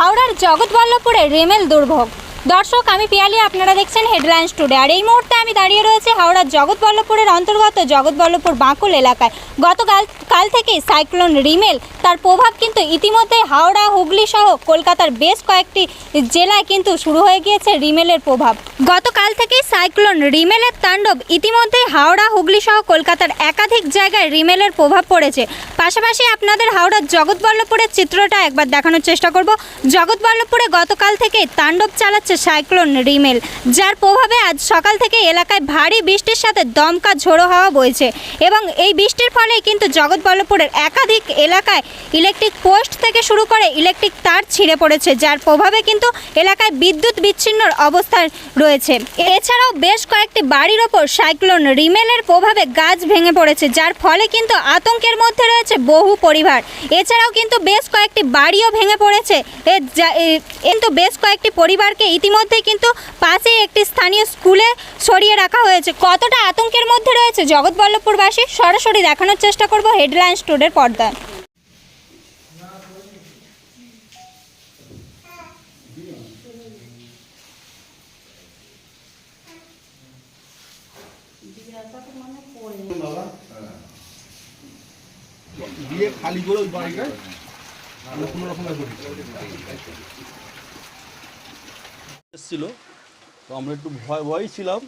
হাওড়ার জগৎবল্লভপুরে রেমেল দুর্ভোগ। দর্শক, আমি পিয়ালি, আপনারা দেখছেন হেডলাইন্স টুডে আর এই মুহূর্তে আমি দাঁড়িয়ে রয়েছে হাওড়ার জগৎবল্লভপুরের অন্তর্গত জগৎবল্লভপুর বাঁকুল এলাকায়। গতকাল, কাল থেকে সাইক্লোন রিমেল, তার প্রভাব কিন্তু ইতিমধ্যে হাওড়া, হুগলি সহ কলকাতার বেশ কয়েকটি জেলায় কিন্তু শুরু হয়ে গিয়েছে রিমেলের প্রভাব। গতকাল থেকেই সাইক্লোন রিমেলের তাণ্ডব ইতিমধ্যে হাওড়া, হুগলি সহ কলকাতার একাধিক জায়গায় রিমেলের প্রভাব পড়েছে। পাশাপাশি আপনাদের হাওড়ার জগৎবল্লভপুরের চিত্রটা একবার দেখানোর চেষ্টা করব। জগৎবল্লভপুরে গতকাল থেকে তাণ্ডব চালাচ্ছে সাইক্লোন রিমেল, যার প্রভাবে আজ সকাল থেকে এলাকায় ভারী বৃষ্টির সাথে দমকা ঝোড়ো হাওয়া বইছে এবং এই বৃষ্টির ফলে কিন্তু জগৎবল্লভপুরের একাধিক এলাকায় ইলেকট্রিক পোস্ট থেকে শুরু করে ইলেকট্রিক তার ছিঁড়ে পড়েছে, যার প্রভাবে কিন্তু এলাকায় বিদ্যুৎ বিচ্ছিন্নর অবস্থায় রয়েছে। এছাড়াও বেশ কয়েকটি বাড়ির ওপর সাইক্লোন রিমেলের প্রভাবে গাছ ভেঙে পড়েছে, যার ফলে কিন্তু আতঙ্কের মধ্যে রয়েছে বহু পরিবার। এছাড়াও কিন্তু বেশ কয়েকটি বাড়িও ভেঙে পড়েছে কিন্তু বেশ কয়েকটি পরিবারকে ইতিমধ্যে কিন্তু পাশেই একটি স্থানীয় স্কুলে সরিয়ে রাখা হয়েছে। কতটা আতঙ্কের মধ্যে রয়েছে জগৎবল্লভপুরবাসী? সরাসরি দেখানোর চেষ্টা করব হেডলাইন স্টুডের পর্দায়। দিয়ে খালি করে ওই বাড়িটা কোনো রকমের এসেছিল। তো আমরা একটু ভয় ভয়ই ছিলাম।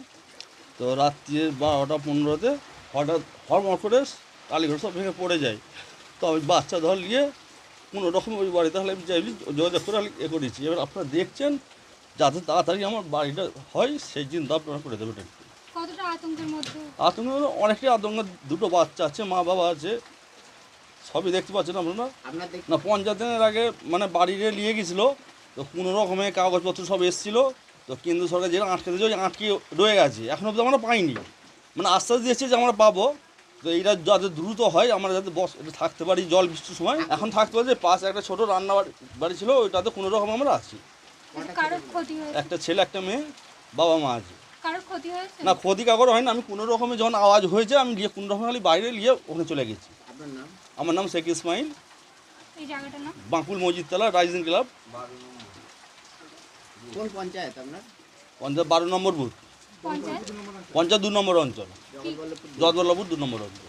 তো রাত্রি বারোটা পনেরোতে হঠাৎ হরমর করে কালীঘর সব ভেঙে পড়ে যায়। তো আমি বাচ্চা ধর নিয়ে কোনো রকম ওই বাড়িতে হলে আমি যাই যোগাযোগ করে আমি এ করেছি। এবার আপনারা দেখছেন যাতে তাড়াতাড়ি আমার বাড়িটা হয় সেই চিন্তা আপনারা করে দেবেন একটু কতটা আতঙ্কের মধ্যে? আতঙ্ক অনেকটাই আতঙ্ক। দুটো বাচ্চা আছে মা বাবা আছে সবই দেখতে পাচ্ছেন আপনারা। না পঞ্চায়েতের আগে মানে বাড়িতে নিয়ে গেছিল। তো কোনো রকমের কাগজপত্র সব এসেছিল তো কেন্দ্র সরকার যেটা আটকে দিয়েছে ওই আটকে রয়ে গেছে। এখন অব্দি আমরা পাইনি। মানে আশ্বাস দিয়েছে যে আমরা পাবো। তো এইটা যাতে দ্রুত হয় আমরা যাতে বস এটা থাকতে পারি জল বৃষ্টির সময়। এখন থাকতে পারি যে পাশে একটা ছোটো রান্না বাড়ি- ছিল ওইটাতে কোনো রকম আমরা আছি। কারোর ক্ষতি হয়েছে? একটা ছেলে একটা মেয়ে বাবা মা আছে। কারোর ক্ষতি হয়েছে? না ক্ষতি কাগর হয় না আমি কোনো রকমের যখন আওয়াজ হয়েছে আমি গিয়ে কোনো রকম খালি বাইরে নিয়ে ওখানে চলে গেছি। আমার নাম শেখ ইসমাইল। এই মসজিদ বাঁকুল মসজিদতলা রাইজিং ক্লাব। কোন পঞ্চায়েত আপনার? পঞ্চায়েত বারো নম্বর বুথ। পঞ্চায়েত? পঞ্চায়েত দু নম্বর অঞ্চল। জগৎবল্লভপুর দু নম্বর অঞ্চল।